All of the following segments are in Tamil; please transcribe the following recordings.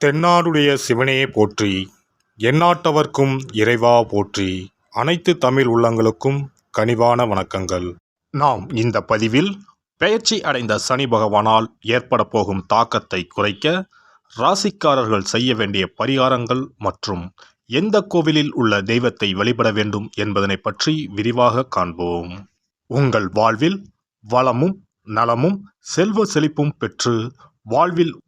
தென்னாடுடைய சிவனையே போற்றி எந்நாட்டவர்க்கும் இறைவா போற்றி அனைத்து தமிழ் உள்ளங்களுக்கும் கனிவான வணக்கங்கள். நாம் இந்த பதிவில் பெயர்ச்சி அடைந்த சனி பகவானால் ஏற்பட போகும் தாக்கத்தை குறைக்க ராசிக்காரர்கள் செய்ய வேண்டிய பரிகாரங்கள் மற்றும் எந்த கோவிலில் உள்ள தெய்வத்தை வழிபட வேண்டும் என்பதனை பற்றி விரிவாக காண்போம். உங்கள் வாழ்வில் வளமும் நலமும் செல்வ செழிப்பும் பெற்று வாழ்வில்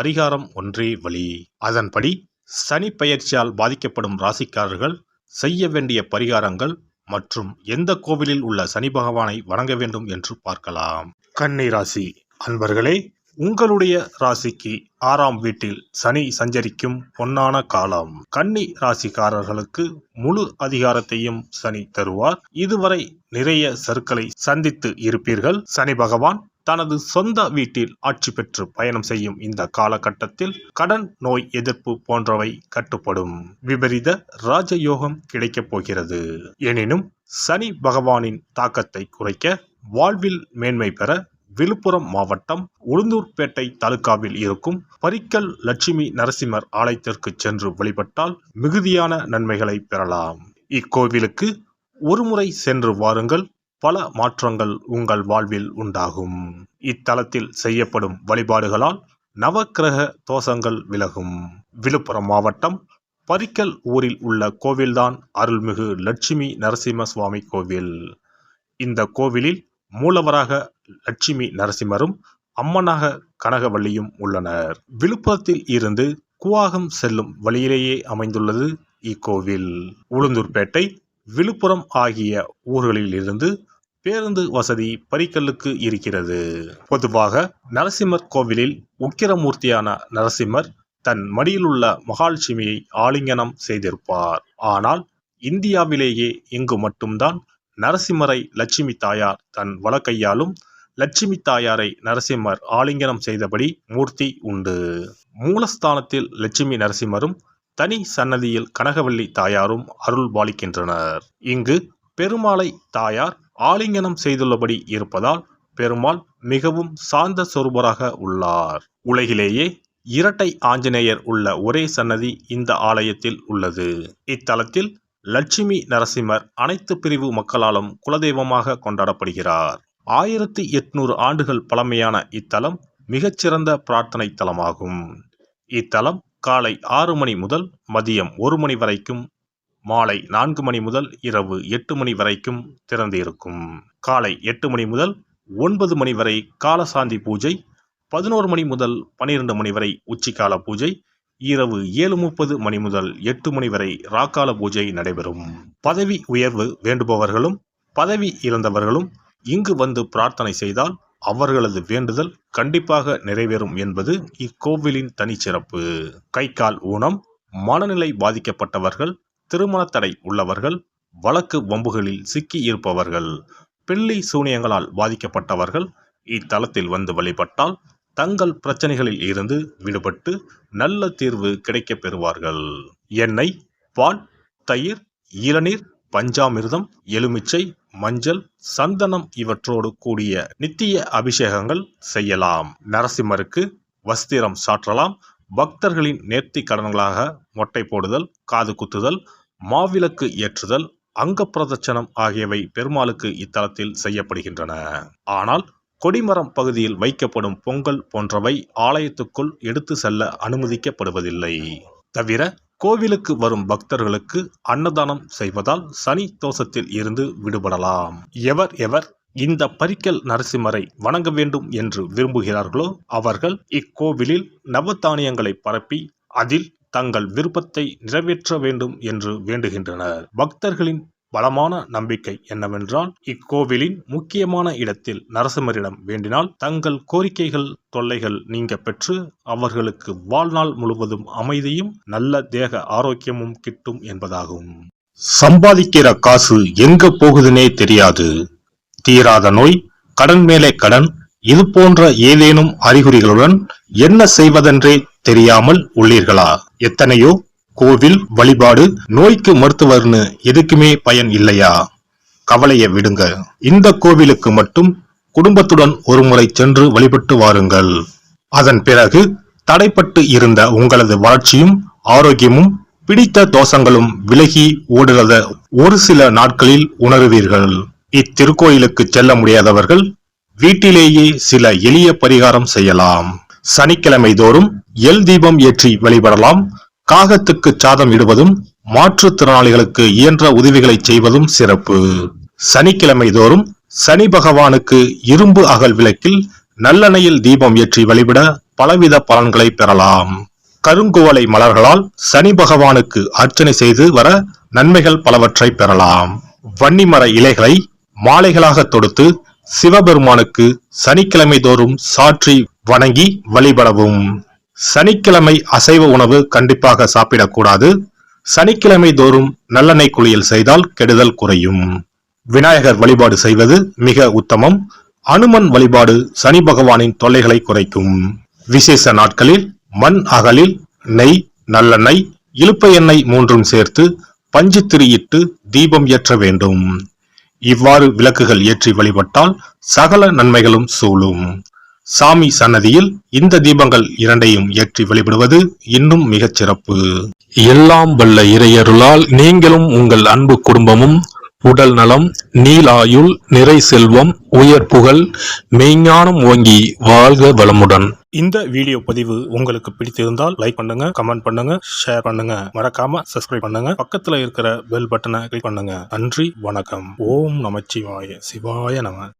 பரிகாரம் ஒன்றே வழி. அதன்படி சனி பயிற்சியால் பாதிக்கப்படும் ராசிக்காரர்கள் செய்ய வேண்டிய பரிகாரங்கள் மற்றும் எந்த கோவிலில் உள்ள சனி பகவானை வணங்க வேண்டும் என்று பார்க்கலாம். கன்னி ராசி. அன்பர்களே உங்களுடைய ராசிக்கு ஆறாம் வீட்டில் சனி சஞ்சரிக்கும் பொன்னான காலம். கன்னி ராசிக்காரர்களுக்கு முழு அதிகாரத்தையும் சனி தருவார். இதுவரை நிறைய சருக்களை சந்தித்து இருப்பீர்கள். சனி பகவான் தனது சொந்த வீட்டில் ஆட்சி பெற்று பயணம் செய்யும் இந்த காலகட்டத்தில் கடன் நோய் எதிர்ப்பு போன்றவை கட்டுப்படும். விபரீத ராஜயோகம் கிடைக்கப் போகிறது. எனினும் சனி பகவானின் தாக்கத்தை குறைக்க வாழ்வில் மேன்மை பெற விழுப்புரம் மாவட்டம் உளுந்தூர்பேட்டை தாலுகாவில் இருக்கும் பரிக்கல் லட்சுமி நரசிம்மர் ஆலயத்திற்கு சென்று வழிபட்டால் மிகுதியான நன்மைகளை பெறலாம். இக்கோவிலுக்கு ஒருமுறை சென்று வாருங்கள். பல மாற்றங்கள் உங்கள் வாழ்வில் உண்டாகும். இத்தலத்தில் செய்யப்படும் வழிபாடுகளால் நவக்கிரக தோஷங்கள் விலகும். விழுப்புரம் மாவட்டம் பரிக்கல் ஊரில் உள்ள கோவில்தான் அருள்மிகு லட்சுமி நரசிம்ம சுவாமி கோவில். இந்த கோவிலில் மூலவராக லட்சுமி நரசிம்மரும் அம்மனாக கனகவள்ளியும் உள்ளனர். விழுப்புரத்தில் இருந்து குவாகம் செல்லும் வழியிலேயே அமைந்துள்ளது இக்கோவில். உளுந்தூர்பேட்டை விழுப்புரம் ஆகிய ஊர்களில் இருந்து பேருந்து வசதி பரிக்கல்லுக்கு இருக்கிறது. பொதுவாக நரசிம்மர் கோவிலில் உக்கிரமூர்த்தியான நரசிம்மர் தன் மடியிலுள்ள மகாலட்சுமியை ஆலிங்கனம் செய்திருப்பார். ஆனால் இந்தியாவிலேயே இங்கு மட்டும்தான் நரசிம்மரை லட்சுமி தாயார் தன் வழக்கையாலும் லட்சுமி தாயாரை நரசிம்மர் ஆலிங்கனம் செய்தபடி மூர்த்தி உண்டு. மூலஸ்தானத்தில் லட்சுமி நரசிம்மரும் தனி சன்னதியில் கனகவல்லி தாயாரும் அருள் பாலிக்கின்றனர். இங்கு பெருமாளை தாயார் ஆலிங்கனம் செய்துள்ளபடி இருப்பதால் பெருமாள் மிகவும் சாந்த சொருபராக உள்ளார். உலகிலேயே இரட்டை ஆஞ்சநேயர் உள்ள ஒரே சன்னதி இந்த ஆலயத்தில் உள்ளது. இத்தலத்தில் லட்சுமி நரசிம்மர் அனைத்து பிரிவு மக்களாலும் குலதெய்வமாக கொண்டாடப்படுகிறார். ஆயிரத்தி எட்நூறு ஆண்டுகள் பழமையான இத்தலம் மிகச்சிறந்த பிரார்த்தனை தலமாகும். இத்தலம் காலை ஆறு மணி முதல் மதியம் ஒரு மணி வரைக்கும் மாலை நான்கு மணி முதல் இரவு எட்டு மணி வரைக்கும் திறந்திருக்கும். காலை எட்டு மணி முதல் ஒன்பது மணி வரை காலசாந்தி பூஜை பதினோரு மணி முதல் பனிரெண்டு மணி வரை உச்சிக்கால பூஜை இரவு ஏழு முப்பது மணி முதல் எட்டு மணி வரை ராக்கால பூஜை நடைபெறும். பதவி உயர்வு வேண்டுபவர்களும் பதவி இழந்தவர்களும் இங்கு வந்து பிரார்த்தனை செய்தால் அவர்களது வேண்டுதல் கண்டிப்பாக நிறைவேறும் என்பது இக்கோவிலின் தனிச்சிறப்பு. கை கால் ஊனம் மனநிலை பாதிக்கப்பட்டவர்கள் திருமண தடை உள்ளவர்கள் வழக்கு வம்புகளில் சிக்கி இருப்பவர்கள் பிள்ளை சூனியங்களால் பாதிக்கப்பட்டவர்கள் இத்தலத்தில் வந்து வழிபட்டால் தங்கள் பிரச்சனைகளில் இருந்து விடுபட்டு நல்ல தீர்வு கிடைக்கப் பெறுவார்கள். எண்ணெய் பால் தயிர் இளநீர் பஞ்சாமிர்தம் எலுமிச்சை மஞ்சள் சந்தனம் இவற்றோடு கூடிய நித்திய அபிஷேகங்கள் செய்யலாம். நரசிம்மருக்கு வஸ்திரம் சாற்றலாம். பக்தர்களின் நேர்த்தி கடன்களாக மொட்டை போடுதல் காது குத்துதல் மாவிளக்கு ஏற்றுதல் அங்க பிரதட்சணம் ஆகியவை பெருமாளுக்கு இத்தலத்தில் செய்யப்படுகின்றன. ஆனால் கொடிமரம் பகுதியில் வைக்கப்படும் பொங்கல் போன்றவை ஆலயத்துக்குள் எடுத்து செல்ல அனுமதிக்கப்படுவதில்லை. தவிர கோவிலுக்கு வரும் பக்தர்களுக்கு அன்னதானம் செய்வதால் சனி தோஷத்தில் இருந்து விடுபடலாம். எவர் எவர் இந்த பரிக்கல் நரசிம்மரை வணங்க வேண்டும் என்று விரும்புகிறார்களோ அவர்கள் இக்கோவிலில் நவதானியங்களை பரப்பி அதில் தங்கள் விருப்பத்தை நிறைவேற்ற வேண்டும் என்று வேண்டுகின்றனர். பக்தர்களின் பலமான நம்பிக்கை என்னவென்றால் இக்கோவிலின் முக்கியமான இடத்தில் நரசிம்மரிடம் வேண்டினால் தங்கள் கோரிக்கைகள் தொல்லைகள் நீங்க பெற்று அவர்களுக்கு வாழ்நாள் முழுவதும் அமைதியும் நல்ல தேக ஆரோக்கியமும் கிட்டும் என்பதாகும். சம்பாதிக்கிற காசு எங்க போகுதுன்னே தெரியாது. தீராத நோய் கடன் மேலே கடன் இது போன்ற ஏதேனும் அறிகுறிகளுடன் என்ன செய்வதென்றே தெரியாமல் உள்ளீர்களா? எத்தனையோ கோவில் வழிபாடு நோய்க்கு மருத்துவர்னு எதுக்குமே பயன் இல்லையா? கவலையை விடுங்க இந்த கோவிலுக்கு மட்டும் குடும்பத்துடன் ஒருமுறை சென்று வழிபட்டு வாருங்கள். அதன் பிறகு தடைப்பட்டு இருந்த உங்களது வளர்ச்சியும் ஆரோக்கியமும் பிடித்த தோஷங்களும் விலகி ஓடுகிறத ஒரு சில நாட்களில் உணருவீர்கள். இத்திருக்கோயிலுக்கு செல்ல முடியாதவர்கள் வீட்டிலேயே சில எளிய பரிகாரம் செய்யலாம். சனிக்கிழமை தோறும் எல் தீபம் ஏற்றி வழிபடலாம். காகத்துக்கு சாதம் இடுவதும் மாற்றுத்திறனாளிகளுக்கு இயன்ற உதவிகளை செய்வதும் சிறப்பு. சனிக்கிழமை தோறும் சனி பகவானுக்கு இரும்பு அகல் விளக்கில் நல்லெண்ணையில் தீபம் ஏற்றி வழிபட பலவித பலன்களை பெறலாம். கருங்குவலை மலர்களால் சனி பகவானுக்கு அர்ச்சனை செய்து வர நன்மைகள் பலவற்றை பெறலாம். வன்னிமர இலைகளை மாலைகளாக தொடுத்து சிவபெருமானுக்கு சனிக்கிழமை தோறும் சாற்றி வணங்கி வழிபடவும். சனிக்கிழமை அசைவ உணவு கண்டிப்பாக சாப்பிடக்கூடாது. சனிக்கிழமை தோறும் நல்லெண்ணெய் குளியல் செய்தால் கெடுதல் குறையும். விநாயகர் வழிபாடு செய்வது மிக உத்தமம். அனுமன் வழிபாடு சனி பகவானின் தொல்லைகளை குறைக்கும். விசேஷ நாட்களில் மண் அகலில் நெய் நல்லெண்ணெய் இலுப்பை எண்ணெய் மூன்றும் சேர்த்து பஞ்சு திரியிட்டு தீபம் ஏற்ற வேண்டும். இவ்வாறு விளக்குகள் ஏற்றி வழிபட்டால் சகல நன்மைகளும் சூழும். சாமி சன்னதியில் இந்த தீபங்கள் இரண்டையும் ஏற்றி வழிபடுவது இன்னும் மிகச் சிறப்பு. எல்லாம் வல்ல இறையருளால் நீங்களும் உங்கள் அன்பு குடும்பமும் உடல் நலம் நீலாயுள் நிறை செல்வம் உயர் புகழ் மெய்ஞானம் ஓங்கி வாழ்க வளமுடன். இந்த வீடியோ பதிவு உங்களுக்கு பிடித்திருந்தால் லைக் பண்ணுங்க கமெண்ட் பண்ணுங்க ஷேர் பண்ணுங்க. மறக்காம சப்ஸ்கிரைப் பண்ணுங்க. பக்கத்துல இருக்கிற பெல் பட்டனை கிளிக் பண்ணுங்க. நன்றி வணக்கம். ஓம் நமச்சிவாய. சிவாய நம.